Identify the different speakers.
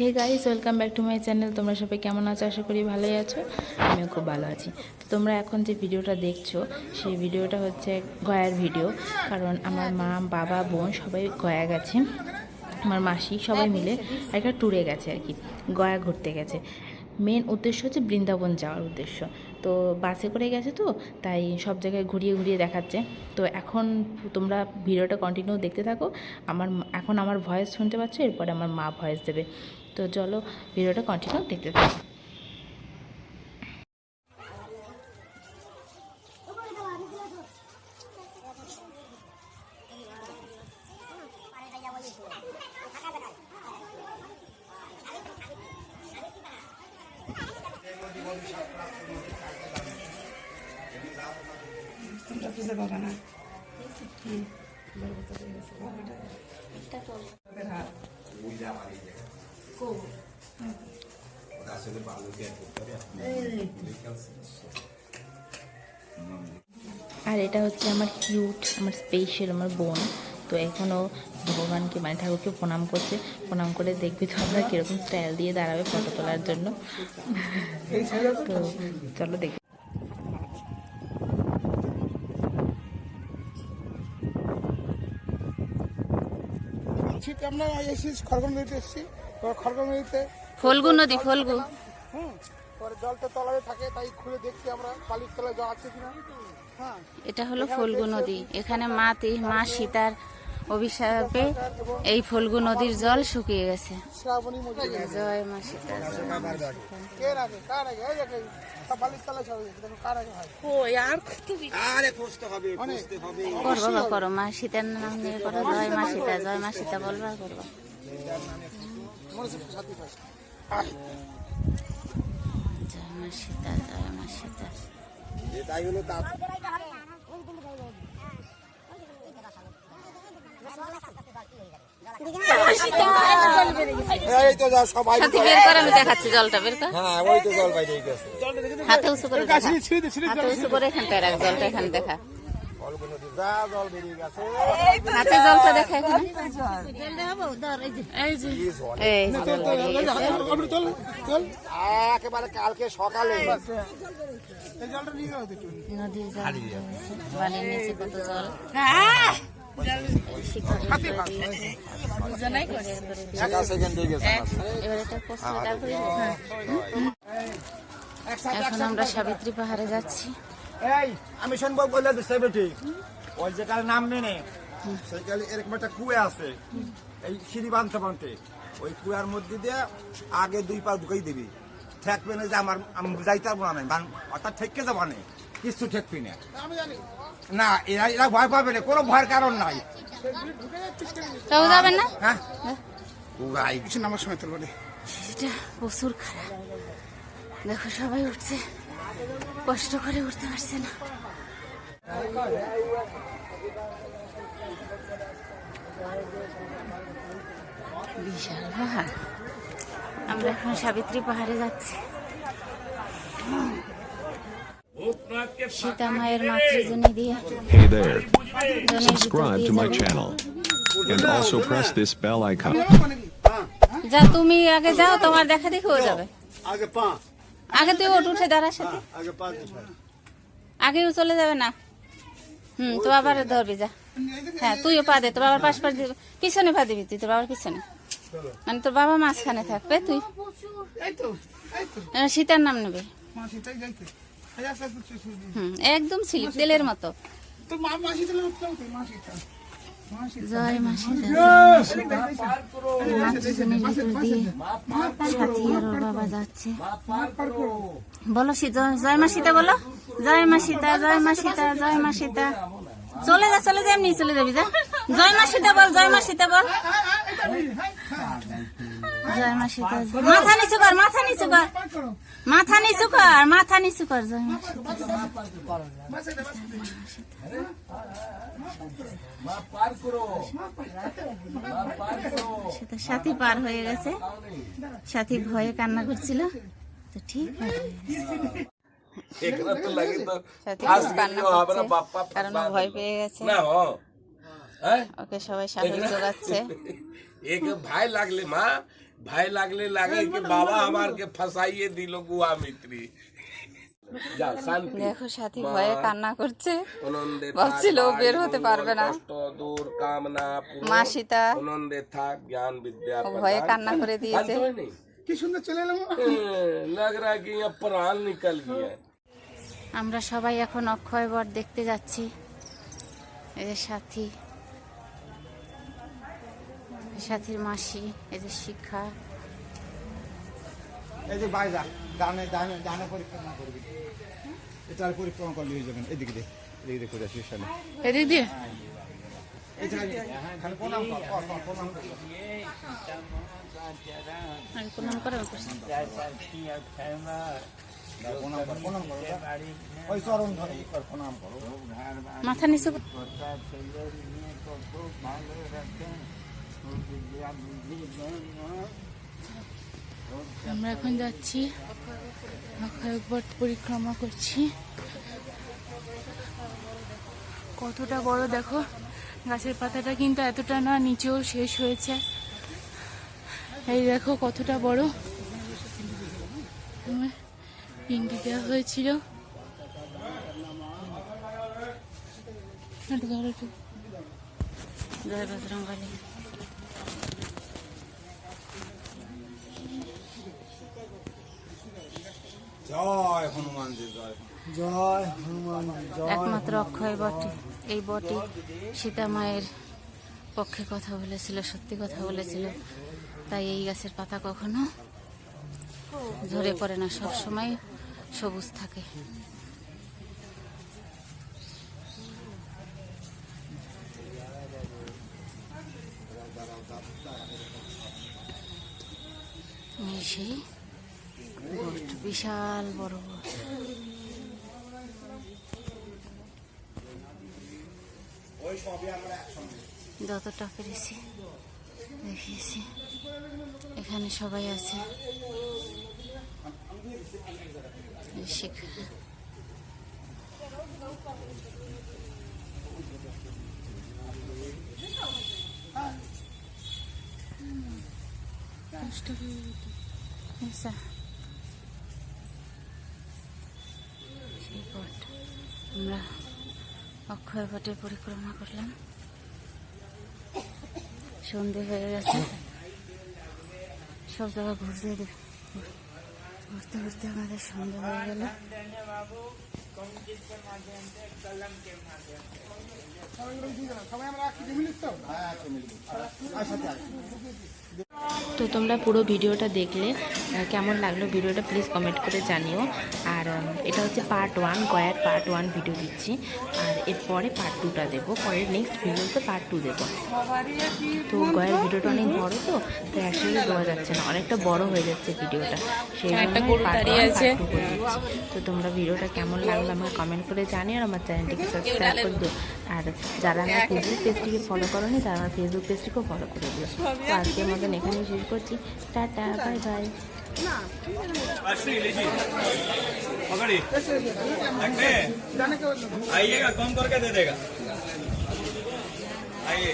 Speaker 1: Hey guys welcome back to my channel তোমরা সবাই কেমন আছো? আশা করি ভালোই আছো। আমিও খুব ভালো আছি। তো তোমরা এখন যে ভিডিওটা দেখছ, সেই ভিডিওটা হচ্ছে গয়ার ভিডিও। কারণ আমার মা, বাবা, বোন সবাই গয়া গেছে। আমার মাসি সবাই মিলে একটা ট্যুরে গেছে আর কি, গয়া ঘুরতে গেছে। মেন উদ্দেশ্য হচ্ছে বৃন্দাবন যাওয়ার উদ্দেশ্য। তো বাসে করে গেছে তো, তাই সব জায়গায় ঘুরিয়ে ঘুরিয়ে দেখাচ্ছে। তো এখন তোমরা ভিডিওটা কন্টিনিউ দেখতে থাকো। আমার, এখন আমার ভয়েস শুনতে পাচ্ছ, এরপরে আমার মা ভয়েস দেবে। তো চলো ভিডিওটা কন্টিনিউ দেখতে থাকো
Speaker 2: তোমরা বুঝতে পারবে না
Speaker 1: আর এটা হচ্ছে আমার কিউট আমার স্পেশাল আমার বোন। তো এখনও ভগবানকে মানে ঠাকুরকে প্রণাম করছে। প্রণাম করে দেখবি তো আমরা কীরকম স্টাইল দিয়ে দাঁড়াবে ফটো তোলার জন্য। তো চলো দেখি।
Speaker 3: শীতে আমরা এসেছি খড়গম নদীতে এসেছি। খড়গম নদীতে
Speaker 1: ফলগু নদী ফলগু।
Speaker 3: হুম পরে জলটা তলায় থাকে তাই দেখছি আমরা বালির তলায় জল আছে কিনা। হ্যাঁ।
Speaker 4: এটা হলো ফলগু নদী। এখানে মা তি- মা সীতার অভিশাপে এই ফলগু নদীর জল শুকিয়ে গেছে। জয় মা সীতা। বাবা করো মা সীতার নাম নিয়ে করো। জয় মা সীতা জয় মা সীতা বলবা করবা। সীতা
Speaker 3: এই তো যা সবাই
Speaker 4: সাথী বের করে আমি দেখাচ্ছি জলটা বের কর।
Speaker 5: হ্যাঁ ওই তো জল বাইরে গেছে।
Speaker 4: হাতে উঁচু করে দেখা।
Speaker 5: যা। জল বেরিয়ে গেছে
Speaker 4: হাতে জলটা দেখা এখানে এই যে
Speaker 3: চল
Speaker 5: একেবারে কালকে সকালে।
Speaker 3: এই জলটা নিয়ে যাও দেখুন
Speaker 4: নদীর জল। বালির নিচে কত জল। তারপরে এখন আমরা সাবিত্রী পাহাড়ে যাচ্ছি।
Speaker 5: এই আমি শুনব বললে তো সেবেটি ওই যেটার নাম মেনে সেখানে এরকম একটা কুয়ে আছে। এই সিঁড়ি বানতে বানতে ওই কুয়ার মধ্যে দিয়ে আগে দুই পা ঢুকাই দিবি। ঠেকবে না যে আমার আমি যাইতে পারব না অর্থাৎ ঠেককে যাব না কিছু ঠেকবি না।
Speaker 3: আমি জানি।
Speaker 5: না এরা এরা ভয় পাবে না কোনো ভয়ের কারণ নাই।
Speaker 4: যাবেন না?
Speaker 5: হ্যাঁ? ভাই
Speaker 3: কিছু নামার সময় তোর বলে
Speaker 4: প্রচুর খারাপ। দেখো সবাই উঠছে। কষ্ট করে উঠতে পারছে না। বিশাল পাহাড়। আমরা এখন সাবিত্রী পাহাড়ে যাচ্ছি। সীতা মায়ের মাতৃজনী দিয়ে
Speaker 6: Hey there, subscribe to my channel. And also press this bell icon.
Speaker 4: যা তুমি আগে যাও তোমার দেখা দেখি হয়ে যাবে।
Speaker 5: আগে পা।
Speaker 4: আগে তুই ওট উঠে দাঁড়ার সাথে।
Speaker 5: আগে
Speaker 4: আগেও চলে যাবে না? হুম তো আবার ধরবি যা। হ্যাঁ তুইও পা দে তোর বাবার পাশ পাশ দিবি পিছনে পা দিবি তুই তোর বাবার পিছনে। মানে তোর বাবা মাঝখানে থাকবে তুই। সীতার নাম নেবে। হুম একদম স্লিপ তেলের মতো।
Speaker 3: তো মাসি তাহলে
Speaker 4: জয় মা বাবা যাচ্ছে। বলো জয় মা সীতা বলো। জয় মা সীতা জয় মা সীতা জয় মা সীতা চলে যা চলে যা এমনি চলে যাবি যা। জয় মা সীতা বল জয় মা সীতা বল। জয় মা সীতা মাথা নিচু কর মাথা নিচু কর। মাথা নিচু কর মাথা নিচু কর জয় মা সীতা সেটা সাথী পার হয়ে গেছে সাথী ভয়ে কান্না করছিল তো ঠিক হয়ে গেছে। সাথী খুব কান্না করছে কারণ ও ভয় পেয়ে গেছে ওকে সবাই সাহস যোগাচ্ছে
Speaker 7: एक भाई लागले मा
Speaker 2: ভাই লাগলে লাগে কি বাবা আমারকে ফাঁসাইয়ে দিল গুয়া মিত্রি যা শান্তি
Speaker 4: দেখো সাথী ভয়ে কান্না করছে। ভাবছিল বের হতে পারবে না। মা সীতা ভয়ে কান্না করে দিয়েছে।
Speaker 3: কি সুন্দর চলে এলাম
Speaker 2: লাগ রা কি প্রাণ নিকাল গিয়া।
Speaker 4: আমরা সবাই এখন অক্ষয় বট দেখতে যাচ্ছি। এদের সাথী। সাথীর মাসি এদের শিক্ষা
Speaker 5: এই যে বাইজা ডানে ডানে ডানে পরিক্রমা করবি। এটার পরিক্রমা করলে হয়ে যাবেন এদিকে দে এদিকে দে করে আসিস সামনে
Speaker 1: এদিক দিয়ে?
Speaker 5: প্রণাম কর প্রণাম কর।
Speaker 4: আমি
Speaker 1: আমরা এখন যাচ্ছি পরিক্রমা করছি। কতটা বড় দেখো, গাছের পাতাটা কিন্তু এতটা না, নিচেও শেষ হয়েছে। এই দেখো কতটা বড়। পিন্ডি দেওয়া হয়েছিল।
Speaker 4: জয় বজরঙ্গলী
Speaker 5: জয় হনুমান জয়
Speaker 3: জয় হনুমান
Speaker 4: একমাত্র অক্ষয় বটে। এই বটে সীতা মায়ের পক্ষে কথা বলেছিল সত্যি কথা বলেছিল। তাই এই গাছের পাতা কখনো ঝরে পড়ে না সব সময় সবুজ থাকে। সেই বিশাল বড় বট যতটা পেরেছি দেখিয়েছি। এখানে সবাই আছে। এই আমরা অক্ষয় বটে পরিক্রমা করলাম। সন্ধে হয়ে গেছে। সব জায়গা ঘুরতে ঘুরতে ঘুরতে আমাদের সন্ধে হয়ে গেল।
Speaker 3: সবাই আমরা একসাথে মিলিত তো
Speaker 1: তো তোমরা পুরো ভিডিওটা দেখলে কেমন লাগল ভিডিওটা প্লিজ কমেন্ট করে জানিও। আর এটা হচ্ছে পার্ট ওয়ান গয়ার পার্ট ওয়ান ভিডিও দিচ্ছি। আর এরপরে পার্ট টুটা দেবো। পরের নেক্সট ভিডিওতে পার্ট টু দেবো। তো গয়ার ভিডিওটা অনেক বড় তো তো একসাথে দেওয়া যাচ্ছে না। অনেকটা বড় হয়ে যাচ্ছে ভিডিওটা সেই জন্য part one, করে দিচ্ছি। তো তোমরা ভিডিওটা কেমন লাগল আমাকে কমেন্ট করে জানিও আর আমার চ্যানেলটিকে সাবস্ক্রাইব করে দিও আর যারা আমার ফেসবুক পেজটিকে ফলো করোনি তারা আমার ফেসবুক পেজটিকেও ফলো করে দিও তো আজকের মতন এখানেই শেষ করছি টাটা বাই বাই
Speaker 7: आइएगा कम करके दे देगा आइए